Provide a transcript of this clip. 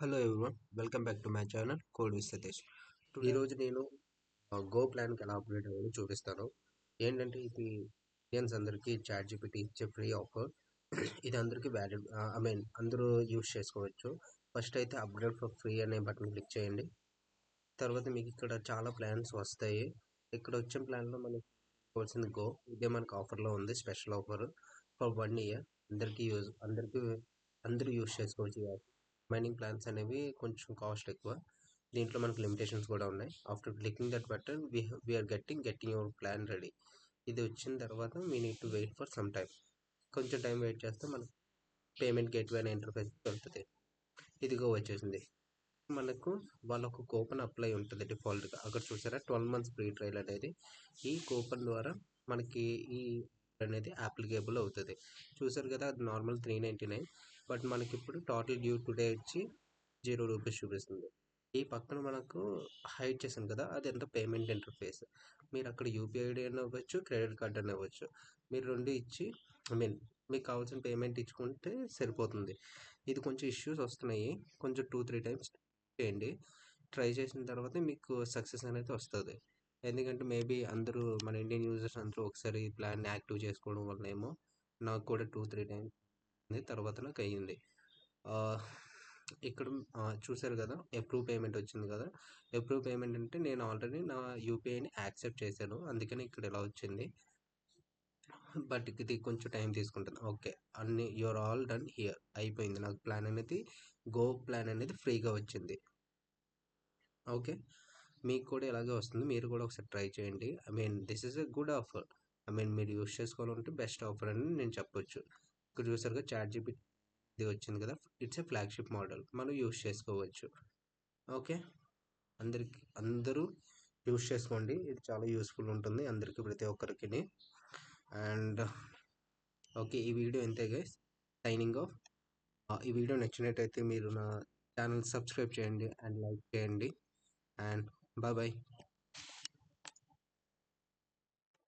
Hello everyone welcome back to my channel code with Satish ఈరోజు నేను go ప్లాన్కి ఎలా update అవ్వాలో చూపిస్తాను. ఏంటంటే ఇది ఇండియన్స్ అందరికీ చాట్ జీపీటీ ఇచ్చే ఫ్రీ ఆఫర్ ఇది అందరికీ వ్యాలిడ్ ఐ మీన్ అందరూ యూస్ చేసుకోవచ్చు. ఫస్ట్ అయితే అప్డేట్ ఫర్ ఫ్రీ అనే బటన్ క్లిక్ చేయండి. తర్వాత మీకు ఇక్కడ చాలా ప్లాన్స్ వస్తాయి. ఇక్కడ వచ్చిన ప్లాన్లో మనకి కావాల్సింది గో ఇదే మనకు ఆఫర్లో ఉంది special offer for one year అందరికీ యూజ్ అందరికీ అందరూ యూజ్ చేసుకోవచ్చు మైనింగ్ ప్లాన్స్ అనేవి కొంచెం కాస్ట్ ఎక్కువ. దీంట్లో మనకు లిమిటేషన్స్ కూడా ఉన్నాయి. After clicking that button we we're getting getting your plan ready ఇది వచ్చిన తర్వాత we need to wait for some time కొంచెం టైం వెయిట్ చేస్తే మనకు పేమెంట్ గేట్వే అనే ఇంటర్ఫేస్ దొరుకుతుంది. ఇదిగో వచ్చేసింది. మనకు వాళ్ళకు కూపన్ అప్లై ఉంటుంది డిఫాల్ట్గా అక్కడ చూసారా? ట్వెల్వ్ మంత్స్ ఫ్రీ ట్రయల్ అనేది. ఈ కూపన్ ద్వారా మనకి ఈ అనేది అప్లికేబుల్ అవుతుంది. చూసారు కదా? అది normal three ninety nine but మనకి ఇప్పుడు టోటల్ డ్యూ టుడే వచ్చి జీరో రూపీస్ చూపిస్తుంది. ఈ పక్కన మనకు హైడ్ చేసాం కదా అది ఎంత పేమెంట్ ఇంటర్ఫేస్? మీరు అక్కడ యూపీఐ ఐడి అని అవ్వచ్చు క్రెడిట్ కార్డ్ అని అవ్వచ్చు. మీరు రెండు ఇచ్చి ఐ మీన్ మీకు కావాల్సిన పేమెంట్ ఇచ్చుకుంటే సరిపోతుంది. ఇది కొంచెం ఇష్యూస్ వస్తున్నాయి. కొంచెం టూ త్రీ టైమ్స్ చేయండి. ట్రై చేసిన తర్వాత మీకు సక్సెస్ అనేది వస్తుంది. ఎందుకంటే మేబీ అందరూ మన ఇండియన్ యూజర్స్ అందరూ ఒకసారి ప్లాన్ యాక్టివ్ చేసుకోవడం వల్ల ఏమో నాకు కూడా టూ త్రీ టైమ్స్ తర్వాత నాకు అయ్యింది ఇక్కడ చూశారు కదా అప్రూవ్ పేమెంట్ వచ్చింది కదా. అప్రూవ్ పేమెంట్ అంటే నేను ఆల్రెడీ నా యూపీఐని యాక్సెప్ట్ చేశాను. అందుకని ఇక్కడ ఇలా వచ్చింది. బట్ ఇది కొంచెం టైం తీసుకుంటుంది. ఓకే అన్ని యూఆర్ ఆల్ డన్ హియర్ అయిపోయింది నాకు ప్లాన్ అనేది. గో ప్లాన్ అనేది ఫ్రీగా వచ్చింది. ఓకే మీకు కూడా ఇలాగే వస్తుంది. మీరు కూడా ఒకసారి ట్రై చేయండి. I mean this is a good offer I mean మీరు యూస్ చేసుకోవాలంటే బెస్ట్ ఆఫర్ అని నేను చెప్పొచ్చు. ఇక్కడ చూసారుగా చాట్ జీపీ ఇది వచ్చింది కదా. ఇట్స్ ఏ ఫ్లాగ్షిప్ మోడల్ మనం యూస్ చేసుకోవచ్చు. ఓకే అందరికి అందరూ యూస్ చేసుకోండి. ఇది చాలా యూస్ఫుల్ ఉంటుంది అందరికీ ప్రతి ఒక్కరికి. అండ్ ఓకే ఈ వీడియో ఎంతే గైస్ సైనింగ్ ఆఫ్ ఈ వీడియో నచ్చినట్టయితే మీరు నా ఛానల్ సబ్స్క్రైబ్ చేయండి అండ్ లైక్ చేయండి. And bye bye